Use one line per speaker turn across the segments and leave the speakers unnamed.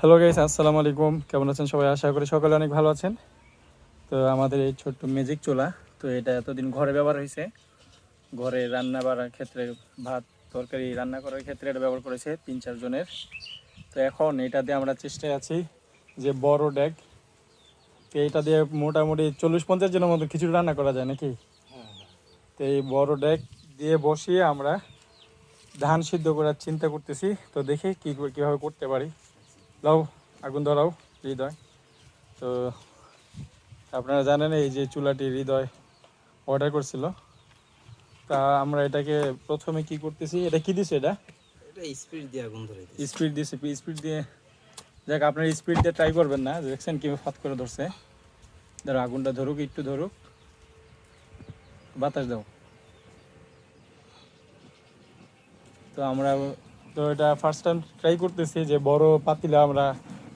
Hello guys আসসালামু আলাইকুম কেমন আছেন সবাই? আশা করি সকলে অনেক ভালো আছেন। তো আমাদের এই ছোট্ট ম্যাজিক চুলা, তো এটা এতদিন ঘরে ব্যবহার হয়েছে। ঘরে রান্না বাড়ার ক্ষেত্রে, ভাত, তরকারি রান্না করার ক্ষেত্রে এটা ব্যবহার করেছে তিন চারজনের তো এখন এটা দিয়ে আমরা চেষ্টায় আছি যে বড় ডেক। তো এটা দিয়ে মোটামুটি চল্লিশ, পঞ্চাশ জনের মতো খিচুড়ি রান্না করা যায় নাকি? তো এই বড় ডেক দিয়ে বসিয়ে আমরা ধান সিদ্ধ করার চিন্তা করতেছি। তো দেখি কী, কীভাবে করতে পারি। লাও আগুন ধরাও হৃদয়। তো আপনারা জানেন এই যে চুলাটি হৃদয় অর্ডার করছিল। তা আমরা এটাকে প্রথমে কি করতেছি এটা কি দিছে এটা?
এটা স্পিড দিয়ে আগুন ধরে দিছে।
স্পিড স্পিড দিয়ে দেখ আপনার স্পিড দিয়ে ট্রাই করবেন না দেখছেন কীভাবে ফাত করে ধরছে। ধরো আগুনটা ধরুক একটু ধরুক। বাতাস দাও। তো আমরা তো এটা ফার্স্ট টাইম ট্রাই করতেছি যে বড় পাতিলে আমরা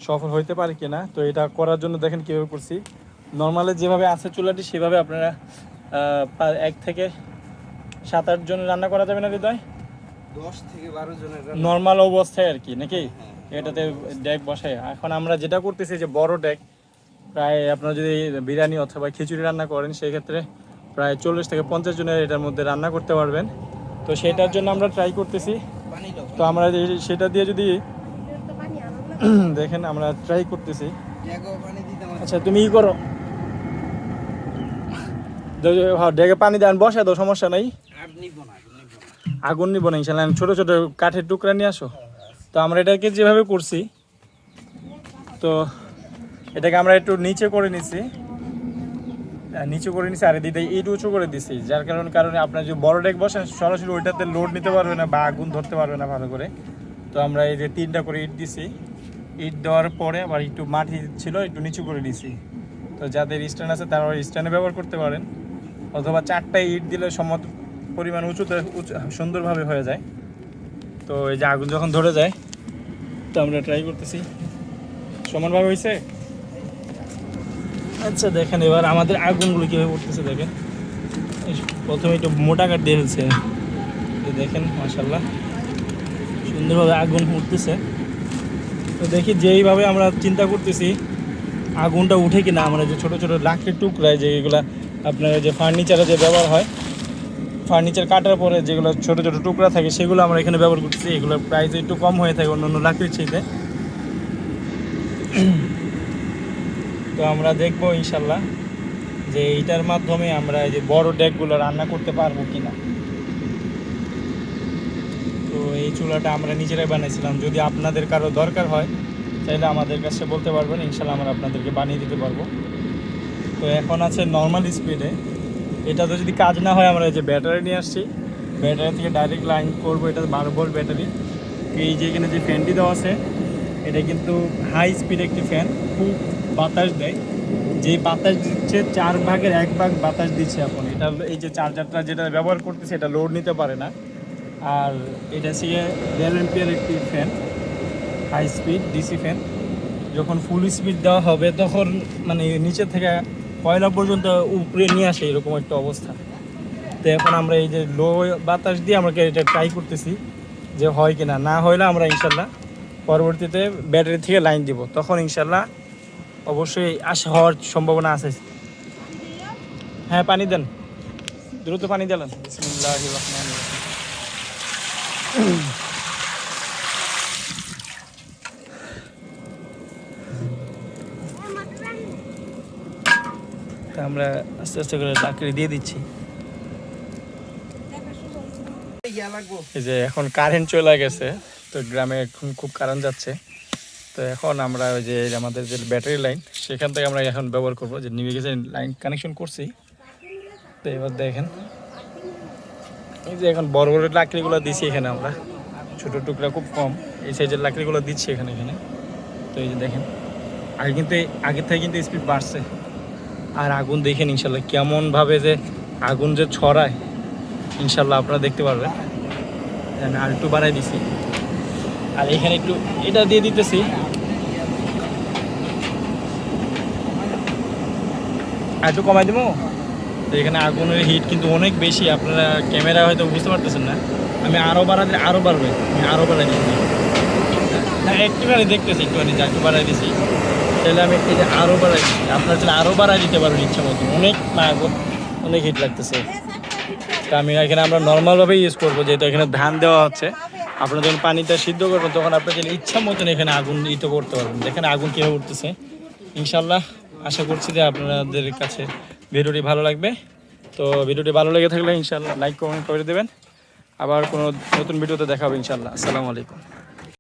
সফল হইতে পারি কিনা। তো এটা করার জন্য দেখেন কীভাবে করছি। নর্মালে যেভাবে আছে চুলাটি সেভাবে আপনারা এক থেকে সাত আট জন রান্না করা যাবে না হৃদয়?
দশ থেকে বারো জনের
নর্মাল অবস্থায় আর কি নাকি?
হ্যাঁ।
এটাতে ডেক বসায়। এখন আমরা যেটা করতেছি যে বড় ডেক প্রায় আপনারা যদি বিরিয়ানি অথবা খিচুড়ি রান্না করেন সেই ক্ষেত্রে প্রায় চল্লিশ থেকে পঞ্চাশ জনের এটার মধ্যে রান্না করতে পারবেন। তো সেটার জন্য আমরা ট্রাই করতেছি। তো আমরা সেটা দিয়ে যদি দেখেন আমরা ট্রাই করতেছি। আচ্ছা তুমি ই করো। দে- হ্যাঁ ডেকে পানি দেন বসে দাও সমস্যা নাই।
আগুন নিব না
ইনশাল্লাহ। ছোট ছোট কাঠের টুকরা নিয়ে আসো। তো আমরা এটাকে যেভাবে করছি তো এটাকে আমরা একটু নিচে করে নিছি। নিচু করে নিছি আর এদিকে ইট উঁচু করে দিছি, যার কারণে কারণে আপনার যে বড় ডেক বসেন সরাসরি ওইটাতে লোড নিতে পারবে না বা আগুন ধরতে পারবে না ভালো করে। তো আমরা এই যে তিনটা করে ইট দিছি, ইট দেওয়ার পরে আবার একটু মাটি ছিল, একটু নিচু করে দিছি। তো যাদের স্ট্যান্ড আছে তারা স্ট্যান্ডে ব্যবহার করতে পারেন। অথবা চারটা ইট দিলে সমত পরিমাণ উঁচুতে উঁচু সুন্দরভাবে হয়ে যায়। তো এই যে আগুন যখন ধরে যায়, তো আমরা ট্রাই করতেছি। সমানভাবে হয়েছে আচ্ছা দেখেন এবার আমাদের আগুনগুলো কীভাবে উঠতেছে দেখেন। প্রথমে একটু মোটা কাঠ দিয়ে ফেলছে। দেখেন মাসাল্লাহ সুন্দরভাবে আগুন উঠতেছে। তো দেখি যেইভাবে আমরা চিন্তা করতেছি, আগুনটা উঠে কি না আমরা যে ছোট ছোট লাকড়ির টুকরায় যে এগুলা আপনার যে ফার্নিচারে যে ব্যবহার হয় ফার্নিচার কাটার পরে যেগুলো ছোট ছোট টুকরা থাকে, সেগুলো আমরা এখানে ব্যবহার করতেছি। এগুলোর প্রাইস একটু কম হয়ে থাকে অন্য অন্য লাকড়ির চাইতে। তো আমরা দেখব ইনশাল্লাহ যে এইটার মাধ্যমে আমরা এই যে বড় ডেকগুলো রান্না করতে পারব কিনা। তো এই চুলাটা আমরা নিজেরাই বানিয়েছিলাম যদি আপনাদের কারও দরকার হয় তাহলে আমাদের কাছে বলতে পারবেন, ইনশাল্লাহ আমরা আপনাদেরকে বানিয়ে দিতে পারব। তো এখন আছে নর্মাল স্পিডে এটা তো যদি কাজ না হয়, আমরা এই যে ব্যাটারি নিয়ে আসছি। ব্যাটারি থেকে ডাইরেক্ট লাইন করব, এটা বারো ভোল্ট ব্যাটারি। এই যে এখানে যে ফ্যানটি দেওয়া আছে, এটা কিন্তু হাই স্পিড একটি ফ্যান খুব বাতাস দেয়। যেই বাতাস দিচ্ছে, চার ভাগের এক ভাগ বাতাস দিচ্ছে এখন। এটা এই যে চার্জারটা যেটা ব্যবহার করতেছে, এটা লোড নিতে পারে না। আর এটা হচ্ছে দেড় এম্পিয়ার একটি fan high speed DC fan যখন ফুল স্পিড দেওয়া হবে, তখন মানে নিচে থেকে কয়লা পর্যন্ত উপরে নিয়ে আসে এরকম একটা অবস্থা। তো এখন আমরা এই যে লো বাতাস দিয়ে আমরা এটা ট্রাই করতেছি যে হয় কিনা। না হইলে আমরা ইনশাল্লাহ পরবর্তীতে ব্যাটারি থেকে লাইন দিব। তখন ইনশাল্লাহ অবশ্যই আসা হওয়ার সম্ভাবনা আছে। হ্যাঁ পানি দেন। দ্রুত পানি দিলেন আমরা আস্তে আস্তে করে চাকরি দিয়ে দিচ্ছি। এই যে এখন কারেন্ট চলে গেছে, তো গ্রামে এখন খুব কারেন্ট যাচ্ছে। তো এখন আমরা ওই যে আমাদের যে ব্যাটারি লাইন সেখান থেকে আমরা এখন ব্যবহার করব। যে নিভে গেছে লাইন কানেকশন করছি। তো এবার দেখেন। এই যে এখন বড় বড় লাকড়িগুলো দিচ্ছি এখানে আমরা। ছোটো টুকরা খুব কম। এই সাইজের লাকড়িগুলো দিচ্ছি এখানে এখানে। তো এই যে দেখেন। আগে কিন্তু আগের থেকে কিন্তু স্পিড বাড়ছে। আর আগুন দেখেন ইনশাল্লাহ কেমনভাবে যে আগুন যে ছড়ায়, ইনশাল্লাহ আপনারা দেখতে পারবেন। আর একটু বাড়াই দিছি। আর এখানে একটু এটা দিয়ে দিতেছি। আর একটু কমাই দেবো? তো এখানে আগুনের হিট কিন্তু অনেক বেশি আপনারা ক্যামেরা হয়তো বুঝতে পারতেছেন না। আমি আরও বাড়াতে আরও বাড়বে। আমি আরও বাড়াই দিচ্ছি। না একটুখানি দেখতেছি একটুখানি যা একটু বাড়াই দিছি। তাহলে আমি যে আরও বাড়াই দিচ্ছি। আপনার জন্য আরও বাড়াই দিতে পারবেন ইচ্ছা মতো। অনেক না আগুন অনেক হিট লাগতেছে। তা আমি এখানে আমরা নর্মালভাবেই ইউজ করব যেহেতু এখানে ধান দেওয়া হচ্ছে। আপনারা যখন পানিটা সিদ্ধ করবেন, তখন আপনার যেন ইচ্ছা মতন এখানে আগুন ইতো করতে পারবেন। দেখেন আগুন কীভাবে উঠতেছে। ইনশাল্লাহ আশা করছি যে আপনাদের কাছে ভিডিওটি ভালো লাগবে। তো ভিডিওটি ভালো লেগে থাকলে ইনশাল্লাহ লাইক কমেন্ট করে দেবেন। আবার কোনো নতুন ভিডিওতে দেখা হবে ইনশাল্লাহ আসসালামু আলাইকুম।